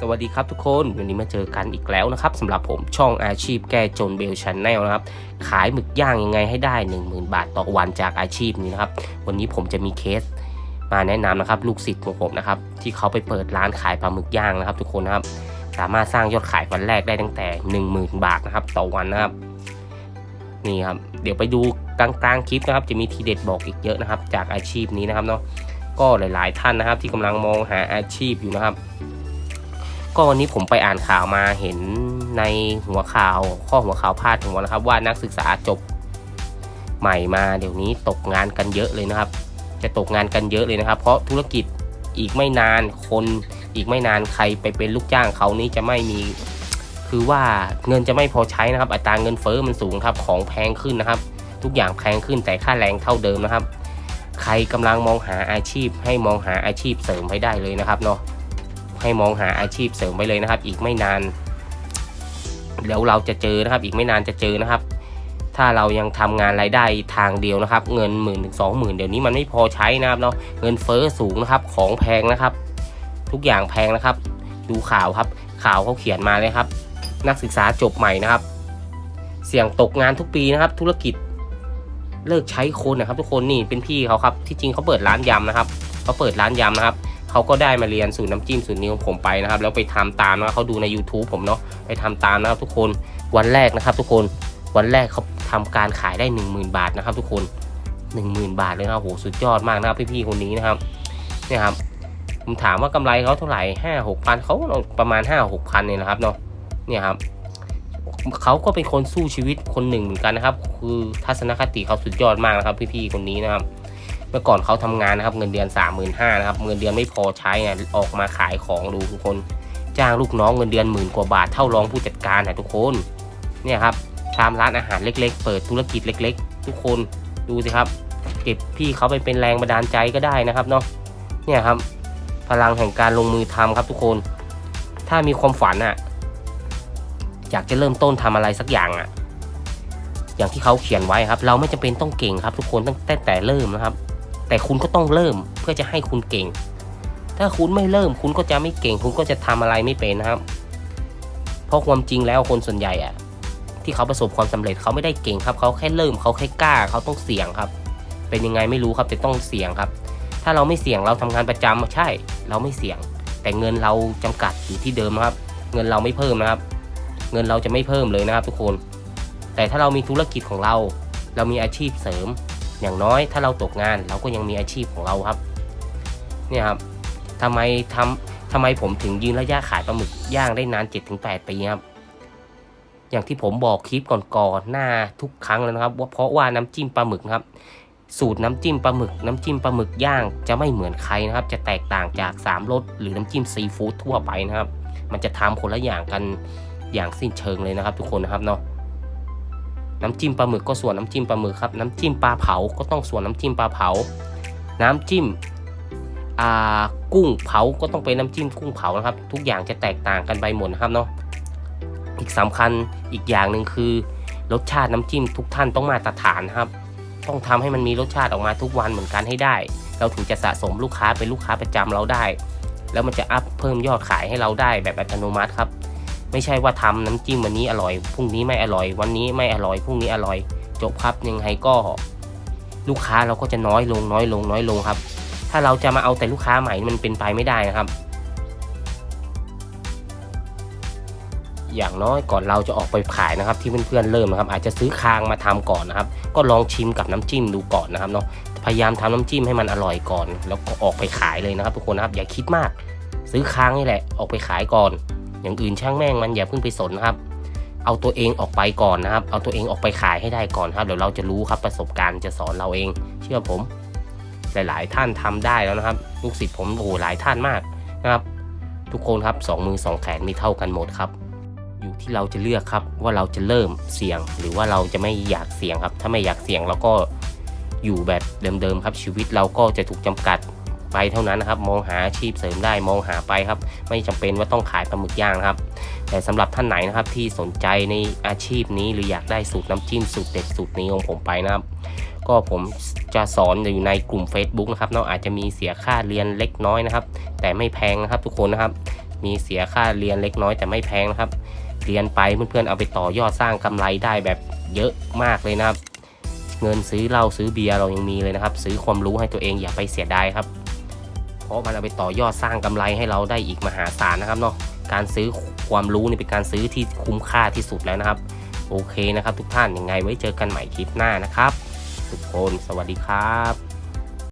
สวัสดีครับทุกคนวันนี้มาเจอกันอีกแล้วนะครับสำหรับผมช่องอาชีพแก้จนเบลชันแนลนะครับ ขายหมึกย่างยังไงให้ได้ 10,000 บาทต่อวันจากอาชีพนี้นะครับ วันนี้ผมจะมีเคสมาแนะนำนะครับ ลูกศิษย์ของผมนะครับ ที่เขาไปเปิดร้านขายปลาหมึกย่างนะครับ ทุกคนนะครับ สามารถสร้างยอดขายวันแรกได้ตั้งแต่ 10,000 บาทนะครับ ต่อวันนะครับ นี่ครับ เดี๋ยวไปดูกลางๆคลิปนะครับ จะมีทีเด็ดบอกอีกเยอะนะครับ จากอาชีพนี้นะครับเนาะก็หลาย ๆ ท่านนะครับ ที่กำลังมองหาอาชีพอยู่นะครับ ก็วันนี้ผมไปอ่านข่าวมาเห็นในหัวข่าว ข้อหัวข่าวพาดหัวนะครับ ว่านักศึกษาจบใหม่มาเดี๋ยวนี้ตกงานกันเยอะเลยนะครับ จะตกงานกันเยอะเลยนะครับ เพราะธุรกิจอีกไม่นานคนอีกไม่นานใครไปเป็นลูกจ้างเขานี่จะไม่มี คือว่าเงินจะไม่พอใช้นะครับ อัตราเงินเฟ้อมันสูงครับของแพงขึ้นนะครับ ทุกอย่างแพงขึ้นแต่ค่าแรงเท่าเดิมนะครับ ใครกำลังมองหาอาชีพให้มองหาอาชีพเสริมไว้ได้เลยนะครับเนาะ ให้มองหาอาชีพเสริมไปเลยนะครับ อีกไม่นานเดี๋ยวเราจะเจอนะครับ อีกไม่นานจะเจอนะครับ ถ้าเรายังทำงานรายได้ทางเดียวนะครับ เงินหมื่นถึงสองหมื่นเดี๋ยวนี้มันไม่พอใช้นะครับเนาะเงินเฟ้อสูงนะครับ ของแพงนะครับ ทุกอย่างแพงนะครับ ดูข่าวครับ ข่าวเขาเขียนมาเลยครับ นักศึกษาจบใหม่นะครับ เสี่ยงตกงานทุกปีนะครับ ธุรกิจเลิกใช้คนนะครับ ทุกคนนี่เป็นพี่เขาครับ ที่จริงเขาเปิดร้านยำนะครับเขาเปิดร้านยำนะครับ เขาก็ได้มาเรียนสูตรน้ำจิ้มสูตรนี้ของผมไปนะครับ แล้วไปทำตามนะเขาดูใน YouTube ผมเนาะไปทำตามนะครับทุกคนวันแรกนะครับ ทุกคนวันแรกเขาทำการขายได้ 10,000 บาทนะครับ ทุกคน 10,000 บาทเลยนะโหสุดยอดมากนะครับพี่ๆคนนี้นะครับเนี่ยครับผมถามว่ากำไรเขาเท่าไหร่ห้าหกพันเขาประมาณห้าหกพันเนี่ยนะครับเนาะเนี่ยครับเขาก็เป็นคนสู้ชีวิตคนหนึ่งเหมือนกันนะครับ คือทัศนคติเขาสุดยอดมากนะครับ พี่ๆคนนี้นะครับ เมื่อก่อนเขาทำงานนะครับเงินเดือน 3 5 0 0 0นะครับเงินเดือนไม่พอใช้ไงออกมาขายของดูทุกคน จ้างลูกน้องเงินเดือนหมื่นกว่าบาทเท่ารองผู้จัดการนะทุกคนเนี่ยครับตามร้านอาหารเล็ก ๆ เปิดธุรกิจเล็ก ๆ ทุกคนดูสิครับ เก็บพี่เขาไปเป็นแรงบันดาลใจก็ได้นะครับเนาะเนี่ยครับ พลังแห่งการลงมือทำครับทุกคน ถ้ามีความฝันอะอยากจะเริ่มต้นทำอะไรสักอย่างอะอย่างที่เขาเขียนไว้ครับ เราไม่จำเป็นต้องเก่งครับ ทุกคนตั้งแต่เริ่มนะครับ แต่คุณก็ต้องเริ่มเพื่อจะให้คุณเก่ง ถ้าคุณไม่เริ่มคุณก็จะไม่เก่ง คุณก็จะทำอะไรไม่เป็นนะครับ เพราะความจริงแล้วคนส่วนใหญ่อะที่เขาประสบความสำเร็จเขาไม่ได้เก่งครับ เขาแค่เริ่มเขาแค่กล้า เขาต้องเสี่ยงครับ เป็นยังไงไม่รู้ครับแต่ต้องเสี่ยงครับ ถ้าเราไม่เสี่ยงเราทำงานประจำใช่ เราไม่เสี่ยง แต่เงินเราจำกัดอยู่ที่เดิมครับ เงินเราไม่เพิ่มนะครับ เงินเราจะไม่เพิ่มเลยนะครับ ทุกคน แต่ถ้าเรามีธุรกิจของเรา เรามีอาชีพเสริม อย่างน้อยถ้าเราตกงานเราก็ยังมีอาชีพของเราครับเนี่ยครับทำไมทำทำไมผมถึงยืนระยะขายปลาหมึกย่างได้นาน 7-8 ปีครับ อย่างที่ผมบอกคลิปก่อนๆหน้าทุกครั้งแล้วนะครับว่าเพราะว่าน้ำจิ้มปลาหมึกครับ สูตรน้ำจิ้มปลาหมึก น้ำจิ้มปลาหมึกย่างจะไม่เหมือนใครนะครับ จะแตกต่างจาก3รสหรือน้ำจิ้มซีฟู้ดทั่วไปนะครับ มันจะทำคนละอย่างกันอย่างสิ้นเชิงเลยนะครับ ทุกคนนะครับเนาะ น้ำจิ้มปลาหมึกก็ส่วนน้ำจิ้มปลาหมึกครับน้ำจิ้มปลาเผาก็ต้องส่วนน้ำจิ้มปลาเผา น้ำจิ้มอ่ากุ้งเผาก็ต้องเป็นน้ำจิ้มกุ้งเผานะครับ ทุกอย่างจะแตกต่างกันไปหมดนะครับเนาะอีกสำคัญอีกอย่างหนึ่งคือ รสชาติน้ำจิ้มทุกท่านต้องมาตรฐานครับ ต้องทำให้มันมีรสชาติออกมาทุกวันเหมือนกันให้ได้ เราถึงจะสะสมลูกค้าเป็นลูกค้าประจำเราได้ แล้วมันจะอัพเพิ่มยอดขายให้เราได้แบบอัตโนมัติครับ ไม่ใช่ว่าทำน้ำจิ้มวันนี้อร่อยพรุ่งนี้ไม่อร่อย วันนี้ไม่อร่อยพรุ่งนี้อร่อย จบครับยังไงก็ ลูกค้าเราก็จะน้อยลงน้อยลงน้อยลงครับ ถ้าเราจะมาเอาแต่ลูกค้าใหม่มันเป็นไปไม่ได้นะครับ อย่างน้อยก่อนเราจะออกไปขายนะครับ ที่เพื่อนๆเริ่มนะครับ อาจจะซื้อคางมาทำก่อนนะครับ ก็ลองชิมกับน้ำจิ้มดูก่อนนะครับเนาะพยายามทำน้ำจิ้มให้มันอร่อยก่อน แล้วก็ออกไปขายเลยนะครับ ทุกคนนะครับอย่าคิดมาก ซื้อค้างนี่แหละออกไปขายก่อน อย่างอื่นช่างแม่งมันอย่าเพิ่งไปสนนะครับ เอาตัวเองออกไปก่อนนะครับ เอาตัวเองออกไปขายให้ได้ก่อนครับเดี๋ยวเราจะรู้ครับประสบการณ์จะสอนเราเอง เชื่อผม หลาย ๆ ท่านทำได้แล้วนะครับลูกศิษย์ผมโอ้โหหลายท่านมากนะครับ ทุกคนครับสองมือสองแขนมีเท่ากันหมดครับ อยู่ที่เราจะเลือกครับว่าเราจะเริ่มเสี่ยง หรือว่าเราจะไม่อยากเสี่ยงครับ ถ้าไม่อยากเสี่ยงเราก็อยู่แบบเดิมๆครับชีวิตเราก็จะถูกจำกัด ไปเท่านั้นนะครับ มองหาอาชีพเสริมได้มองหาไปครับ ไม่จำเป็นว่าต้องขายปลาหมึกย่างนะครับ แต่สำหรับท่านไหนนะครับที่สนใจในอาชีพนี้หรืออยากได้สูตรน้ำจิ้มสูตรเด็ดสูตรนี้ของผมไปนะครับ ก็ผมจะสอนอยู่ในกลุ่ม Facebook นะครับเนาะอาจจะมีเสียค่าเรียนเล็กน้อยนะครับ แต่ไม่แพงนะครับทุกคนนะครับ มีเสียค่าเรียนเล็กน้อยแต่ไม่แพงนะครับเรียนไปเพื่อนๆเอาไปต่อยอดสร้างกำไรได้แบบเยอะมากเลยนะครับ เงินซื้อเหล้าซื้อเบียร์เรายังมีเลยนะครับ ซื้อความรู้ให้ตัวเองอย่าไปเสียดายครับ เพราะมันเอาไปต่อยอดสร้างกำไรให้เราได้อีกมหาศาลนะครับเนาะการซื้อความรู้นี่เป็นการซื้อที่คุ้มค่าที่สุดแล้วนะครับ โอเคนะครับ ทุกท่านยังไงไว้เจอกันใหม่คลิปหน้านะครับ ทุกคนสวัสดีครับ